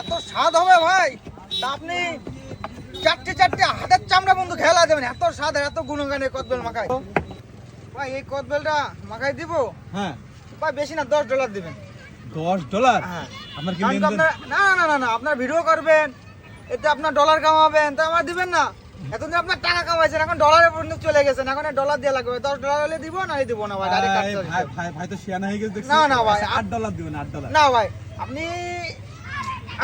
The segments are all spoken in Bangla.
এত স্বাদ হবে ভাই। তা আপনি চারটে চারটে হাতের চামড়া বন্ধু খেলা দেবেন এত স্বাদ এত গুণগানে কদবেল মাখায়। ভাই এই কদবেলটা মাখাই দিব? হ্যাঁ। ভাই বেশি না দশ ডলার দিবেন। দশ ডলার? হ্যাঁ। আপনার কি না না না না আপনার ভিডিও করবেন এতে আপনার ডলার কামাবেন তা আমার দিবেন না। এতদিন আপনার টাকা কামাইছেন এখন ডলারের পর্যন্ত চলে গেছেন এখন ডলার দেওয়া লাগবে দশ ডলার হলে দিব না দিব না ভাই ভাই ভাই তো শিয়ানা হয়ে গেছে না, না ভাই, আট ডলার দিবেন আট ডলার। না ভাই আপনি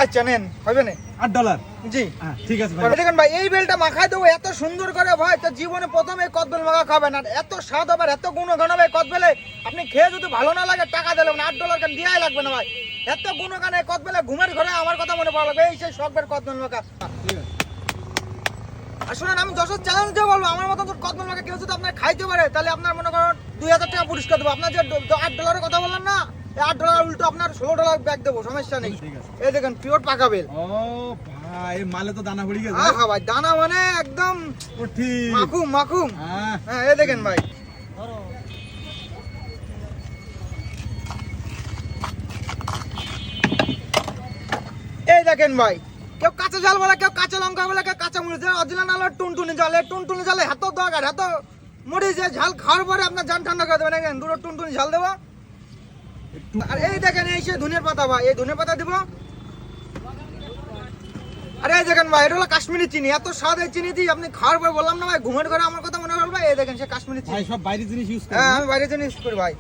আচ্ছা নেন হবে না আট ডলার। জি। হ্যাঁ ঠিক আছে ভাই। দেখেন ভাই এই বেলটা মাখায় দেবো এত সুন্দর করে ভাই তো জীবনে প্রথম কদবেল মাখা খাবেন আর এত স্বাদ হবে এত হবে কদবেলে। আপনি খেয়ে যদি ভালো না লাগে টাকা দিলেন আট ডলার কেন দেওয়াই লাগবে না ভাই। এত গুণগান এই কদবেলে ঘুমের ঘরে আমার কথা মনে পড়া লাগবে এই সেই শখের কদবেল মাখা। আর আমি দশের চ্যালেঞ্জ দিয়ে বলব আমার মতন তো কদবেল মাখা কেউ যদি আপনার খাইতে পারে তাহলে আপনার মনে করেন দুই হাজার টাকা পুরস্কার দেবো। আপনার যে আট ডলারের কথা বললেন না আট ডলার উল্টো আপনার ষোলো ডলার ব্যাগ দেবো সমস্যা নেই। এই দেখেন পিওর পাকা বেল। ও ভাই মালে তো দানা পড়ে গেছে। আহা ভাই দানা মানে একদম মাখুম মাখুম। হ্যাঁ। হ্যাঁ এই দেখেন ভাই। এই দেখেন ভাই কেউ কাঁচা জাল বলে কেউ কাঁচা লঙ্কা বলে কেউ কাঁচা মরিচ অরিজিনাল আলো টুনটুনি জাল টুনটুনি জালে এত দরকার এত মরিচ ঝাল খাওয়ার পরে আপনার জান ঠান্ডা করে দেবেন। দুটো টুনটুনি ঝাল দেবো। আর এই দেখেন এই সে ধনের পাতা ভাই এই ধনের পাতা দিব? আরে এই দেখেন ভাই এটা হলো কাশ্মীরি চিনি এত স্বাদ এই চিনি দিই আপনি খাওয়ার পর বললাম না ভাই ঘুমের ঘরে আমার কথা মনে করবে এই দেখেন সে কাশ্মীরি চিনি। ভাই সব বাইরের জিনিস ইউজ করে। হ্যাঁ আমি বাইরে জন্য ইউজ করি ভাই।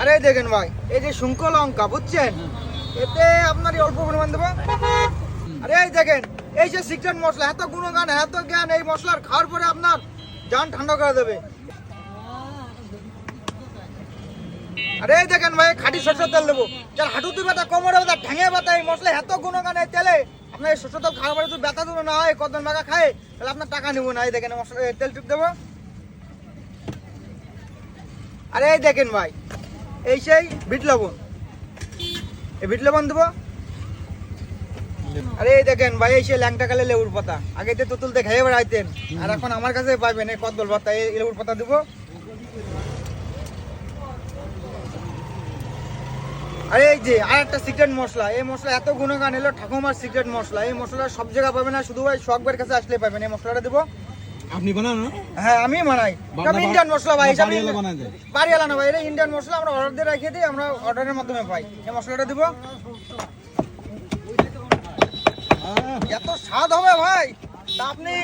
আরে এই দেখেন ভাই এই যে শুঙ্ক লঙ্কা বুঝছেন? এতে আপনার অল্প পরিমাণ দেবো। আরে এই দেখেন এই যে সিক্রেট মশলা এত গুণগান এত জ্ঞান এই মশলার খাওয়ার পরে আপনার জান ঠান্ডা করে দেবে। আরে দেখেন ভাই খাঁটি সরষের তেল দেবো যার হাঁটুতে ব্যথা কোমরে ব্যথা ঠ্যাঙে ব্যথা এই মশলা এত গুণগান এই তেলে। আপনার এই সরষের তেল খাওয়ার পরে যদি ব্যথা দুটো না হয় মাখা খায় তাহলে আপনার টাকা নেব না। এই দেখেন মশলা তেল টুক দেবো। আরে এই দেখেন ভাই এই সেই বিট লবণ। এই বিট লবণ দেবো। আরে এই দেখেন ভাই এই সেই ল্যাংটা কালে লেবুর পাতা। আগে তো তুলতে খেয়ে বেড়াইতেন। আর এখন আমার কাছে পাইবেন এই কদল পাতা এই লেবুর পাতা দেবো। আরে এই যে আর একটা সিক্রেট মশলা। এই মশলা এত গুণগান এলো ঠাকুমার সিক্রেট মশলা। এই মশলা সব জায়গায় পাবেন না শুধু ভাই শখবের কাছে আসলে পাবেন। এই মশলাটা দেবো। আপনি বানান হ্যাঁ? আমি বানাই। বাংলা ইন্ডিয়ান মশলা ভাই হিসাবে বাড়িওয়ালা বানায় না ভাই এটা ইন্ডিয়ান মশলা আমরা অর্ডার দিয়ে রেখে দিই আমরা অর্ডারের মাধ্যমে পাই। এই মশলাটা দিব। এত স্বাদ হবে ভাই। তা আপনি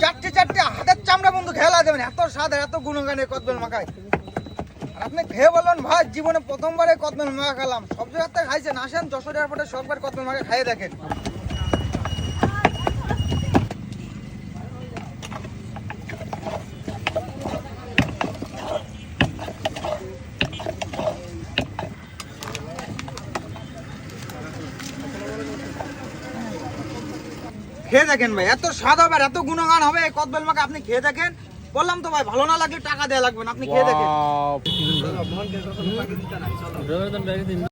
চারটে চারটে হাতের চামড়া বন্ধু খেলা দেবেন এত স্বাদ এত গুণগানে কদবেল মাখায়। আপনি খেয়ে বললেন ভাই, জীবনে প্রথমবারে কদবেল মাখা খেলাম। সব জায়গাতে খাইছেন, আসেন যশোর এয়ারপোর্টে সববার কদবেল মাখা খাইয়ে দেখেন। খেয়ে দেখেন ভাই, এত স্বাদ হবে আর এত গুণগান হবে, এই কদবেল মাখা আপনি খেয়ে দেখেন। বললাম তো ভাই ভালো না লাগলে টাকা দেওয়া লাগবে না আপনি খেয়ে দেখেন.